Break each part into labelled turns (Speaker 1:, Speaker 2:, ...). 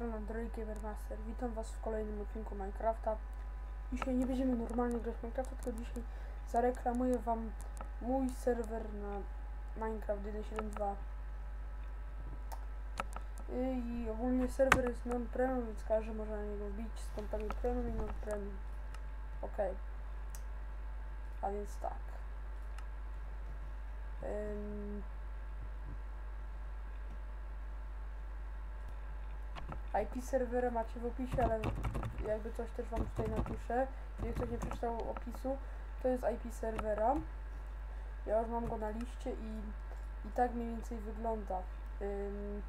Speaker 1: Strony Android Gamermaster. Witam was w kolejnym odcinku Minecrafta. Dzisiaj nie będziemy normalnie grać Minecrafta, tylko dzisiaj zareklamuję wam mój serwer na Minecraft 1.7.2. I ogólnie serwer jest non-premium, więc każdy może na niego wbić z kontami premium i non-premium. Ok. A więc tak. IP serwera macie w opisie, ale jakby coś też wam tutaj napiszę. Jeżeli ktoś nie przeczytał opisu, to jest IP serwera. Ja już mam go na liście i, i tak mniej więcej wygląda. Ym,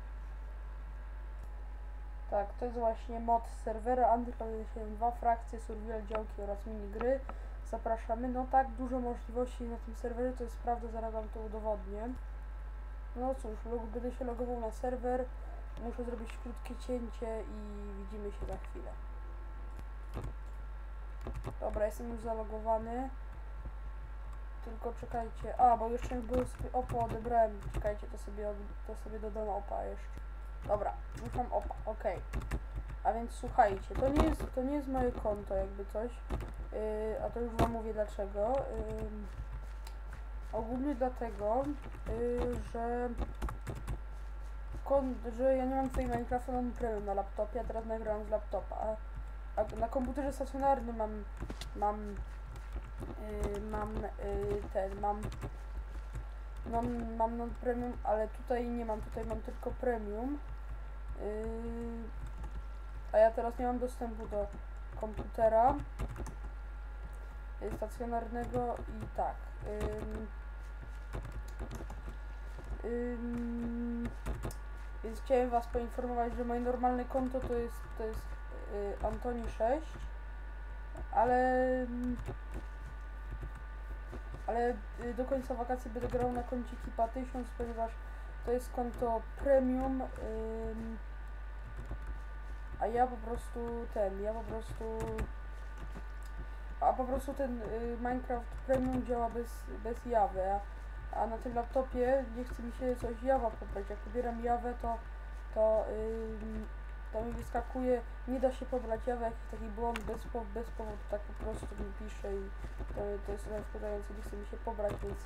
Speaker 1: tak, to jest właśnie mod serwera Underground 1.7.2, frakcje, survival, działki oraz minigry. Zapraszamy. No tak, dużo możliwości na tym serwerze, to jest prawda, zaraz wam to udowodnię. No cóż, będę się logował na serwer. Muszę zrobić krótkie cięcie i widzimy się za chwilę. Dobra, jestem już zalogowany. Tylko czekajcie. A, bo jeszcze nie było sobie opa odebrałem. Czekajcie, to sobie, to sobie dodam opa jeszcze. Dobra, już mam opa, okej. A więc słuchajcie, to nie jest, to nie jest moje konto jakby coś. Yy, a to już wam mówię dlaczego. Yy, ogólnie dlatego, yy, że że ja nie mam tutaj Minecrafta na premium na laptopie, a teraz nagrałam z laptopa. A, na komputerze stacjonarnym mam mam yy, mam yy, ten mam mam mam non premium, ale tutaj nie mam, tutaj mam tylko premium. Yy, a ja teraz nie mam dostępu do komputera yy, stacjonarnego i tak. ym, chciałem was poinformować, że moje normalne konto to jest to jest yy, Antoni 6, ale ale y, do końca wakacji będę grał na koncie Kipa 1000, ponieważ to jest konto premium. ym, a ja po prostu ten, ja po prostu. A po prostu ten y, Minecraft Premium działa bez, bez Java, a, a na tym laptopie nie chce mi się coś Java pobrać. Jak pobieram Jawę, to, to, ym, to mi wyskakuje, nie da się pobrać Java, jakiś taki błąd bez, po, bez powodu, tak po prostu mi pisze i to, to jest trochę wkurzające, nie chce mi się pobrać, więc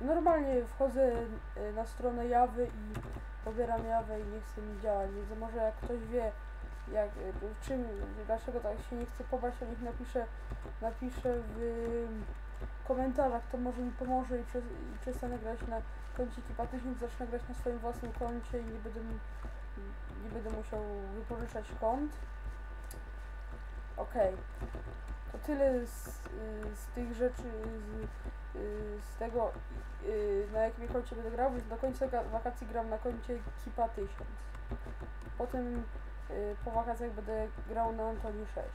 Speaker 1: normalnie wchodzę y, na stronę Jawy i pobieram Jawę i nie chce mi działać, więc może jak ktoś wie, jak, czym, dlaczego tak się nie chce pobrać, to niech napisze, napisze w komentarzach, to może mi pomoże i, przez, i przestanę grać na koncie Kipa 1000, zacznę grać na swoim własnym koncie i nie będę, nie będę musiał wypożyczać kont. Okej. To tyle z, y, z tych rzeczy, z, y, z tego, y, na jakim koncie będę grał, więc do końca wakacji gram na koncie Kipa 1000. Potem po wakacjach będę grał na Antoni 6.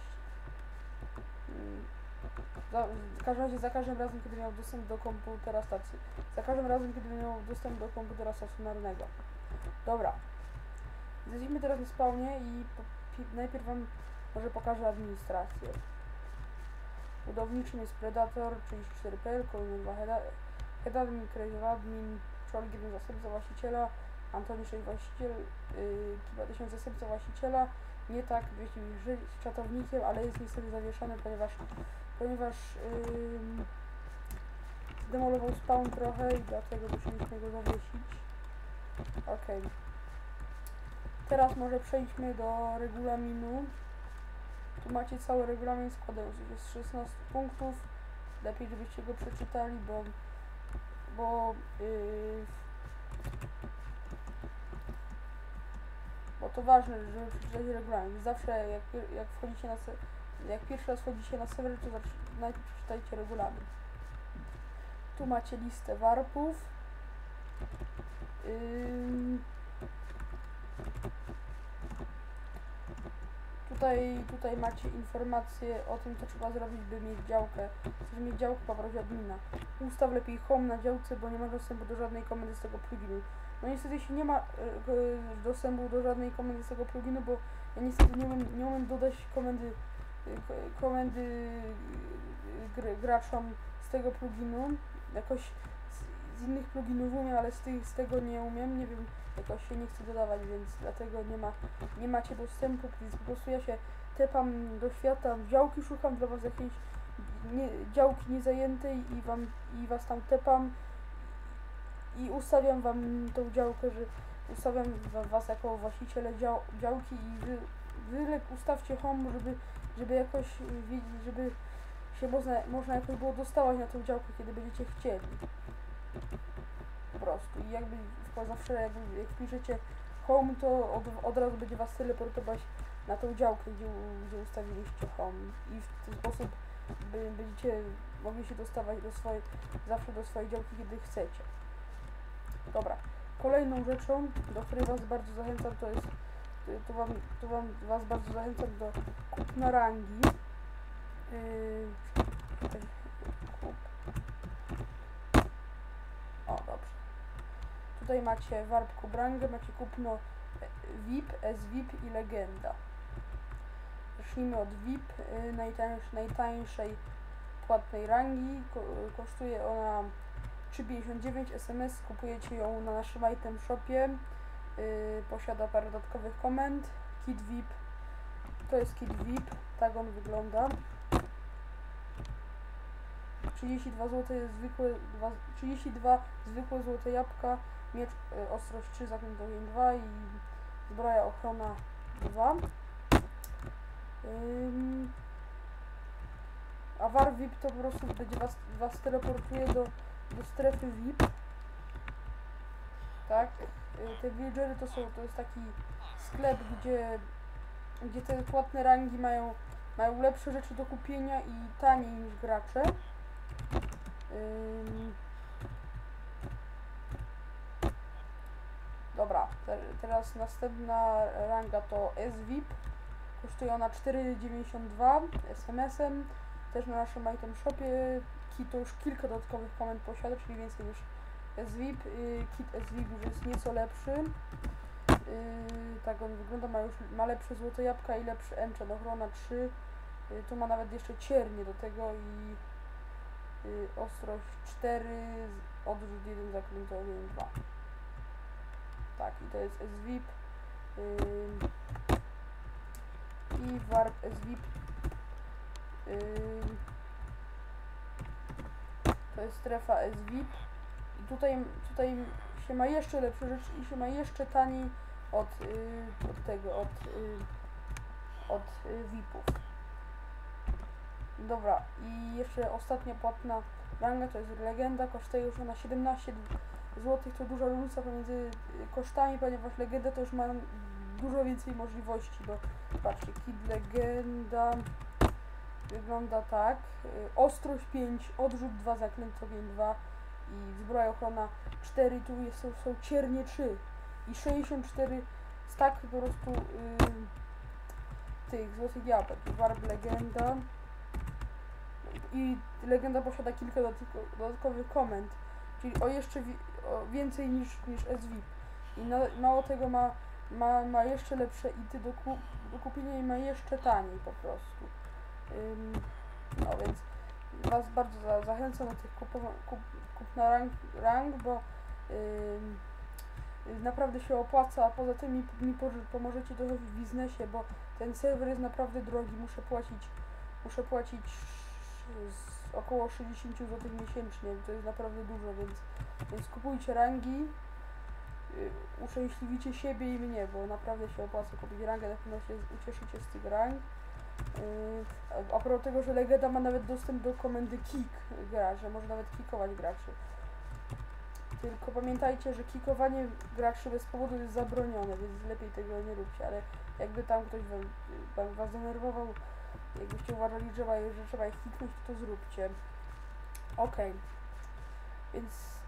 Speaker 1: Za, w każdym razie za każdym razem, kiedy miał dostęp do komputera stacji. Za każdym razem, kiedy miał dostęp do komputera stacjonarnego. Dobra. Jesteśmy teraz na spawnie i po, pi, najpierw wam może pokażę administrację. Budowniczym jest Predator 34PL, kolejny 2 head, head admin, Człowiek jeden zastępca właściciela, Antoni 6 właściciel, yy, Kiba 1000 zastępca właściciela, nie tak wyścig z czatownikiem, ale jest niestety zawieszony, ponieważ ponieważ yy, zdemolował spawn trochę i dlatego musieliśmy go zawiesić. Okej. Teraz może przejdźmy do regulaminu. Tu macie cały regulamin, składający się z 16 punktów. Lepiej, żebyście go przeczytali, bo bo yy, bo to ważne, żeby przeczytać regulamin. Zawsze jak, jak wchodzicie na jak pierwszy raz wchodzicie na serwer, to najpierw przeczytajcie regulamin. Tu macie listę warpów. Tutaj, tutaj macie informacje o tym, co trzeba zrobić, by mieć działkę. Chcesz mieć działkę, poproś admina. Ustaw lepiej home na działce, bo nie ma dostępu do żadnej komendy z tego pluginu. No niestety się nie ma e, e, dostępu do żadnej komendy z tego pluginu, bo ja niestety nie umiem, nie umiem dodać komendy, ko- komendy gr, graczom z tego pluginu. Jakoś z, z innych pluginów umiem, ale z, tych, z tego nie umiem, nie wiem, jakoś się nie chcę dodawać, więc dlatego nie ma, nie macie dostępu, więc po prostu ja się tepam do świata, działki szukam dla was jakiejś nie, działki niezajętej i wam, i was tam tepam. I ustawiam wam tą działkę, że ustawiam wa- was jako właściciele dział, działki i wy, wy ustawcie home, żeby, żeby jakoś y, wiedzieć, żeby się można, można jakoś było dostawać na tą działkę, kiedy będziecie chcieli. Po prostu. I jakby zawsze jakby jak wpiszecie home, to od, od razu będzie was teleportować na tą działkę, gdzie, gdzie ustawiliście home. I w ten sposób by, będziecie mogli się dostawać do swojej, zawsze do swojej działki, kiedy chcecie. Dobra. Kolejną rzeczą, do której was bardzo zachęcam, to jest to wam, to wam was bardzo zachęcam do kupna rangi. Yy. O, dobrze. Tutaj macie warp kubrangę, macie kupno e, VIP, S-VIP i legenda. Zacznijmy od VIP, y, najtańsz, najtańszej płatnej rangi. Ko kosztuje ona 3,59 SMS. Kupujecie ją na naszym item shopie. Yy, posiada parę dodatkowych komend. Kit VIP. To jest kit VIP. Tak on wygląda. 32 zł jest zwykłe, dwa, 32 zwykłe złote jabłka, miecz y, ostrość 3, zaklęty ogień 2 i zbroja ochrona 2. Ym, a war VIP to po prostu będzie was, was teleportuje do, do strefy VIP. Tak? Y, Te villagery to są, to jest taki sklep, gdzie, gdzie te płatne rangi mają, mają lepsze rzeczy do kupienia i taniej niż gracze. Ym. Dobra, te, teraz następna ranga to SVIP. Kosztuje ona 4,92 SMS-em. Też na naszym item shopie. Kit to już kilka dodatkowych komend posiada, czyli więcej niż SVIP. Y, Kit SVIP już jest nieco lepszy. Yy, tak on wygląda, ma już ma lepsze złote jabłka i lepszy enchant, ochrona 3. Yy, tu ma nawet jeszcze ciernie do tego i yy, ostrość 4, z- odrzut 1, zaklęty ogień 2. Tak, i to jest SVIP. Yy, I warp SVIP. Yy, to jest strefa SVIP. Tutaj, tutaj się ma jeszcze lepsze rzeczy i się ma jeszcze taniej od, yy, od tego, od, yy, od yy, VIP-ów. Dobra, i jeszcze ostatnia płatna ranga to jest legenda, kosztuje już ona 17 zł, to duża różnica pomiędzy y, kosztami, ponieważ legenda to już ma dużo więcej możliwości, bo patrzcie, kid legenda wygląda tak, y, ostrość 5, odrzut 2, zaklęty ogień 2 i zbroja ochrona 4, tu jest, są, są ciernie 3 i 64 stak po prostu y, tych złotych jabłek, warp legenda i legenda posiada kilka dodatko- dodatkowych komend, czyli o jeszcze o więcej niż, niż SVIP. I na, mało tego ma, ma, ma jeszcze lepsze ity do, ku, do kupienia i ma jeszcze taniej po prostu. Ym, no więc Was bardzo za, zachęcam do tych kup, kup na rank, rank bo ym, naprawdę się opłaca, a poza tym mi, mi pomożecie trochę w biznesie, bo ten serwer jest naprawdę drogi, muszę płacić, muszę płacić około 60 zł miesięcznie, to jest naprawdę dużo, więc, więc kupujcie rangi, y, uszczęśliwicie siebie i mnie, bo naprawdę się opłaca kupić rangę, na pewno się ucieszycie z tych rang. Yy, propos tego, że Legenda ma nawet dostęp do komendy kick gra, że może nawet kickować graczy. Tylko pamiętajcie, że kickowanie graczy bez powodu jest zabronione, więc lepiej tego nie róbcie, ale jakby tam ktoś wam, was denerwował, jakbyście uważali, że trzeba, ich kiknąć, to zróbcie. Okej. Więc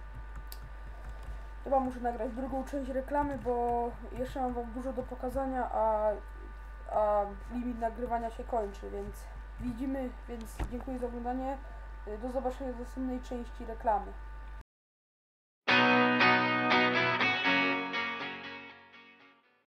Speaker 1: chyba muszę nagrać drugą część reklamy, bo jeszcze mam wam dużo do pokazania, a, a limit nagrywania się kończy, więc widzimy, więc dziękuję za oglądanie. Do zobaczenia w następnej części reklamy.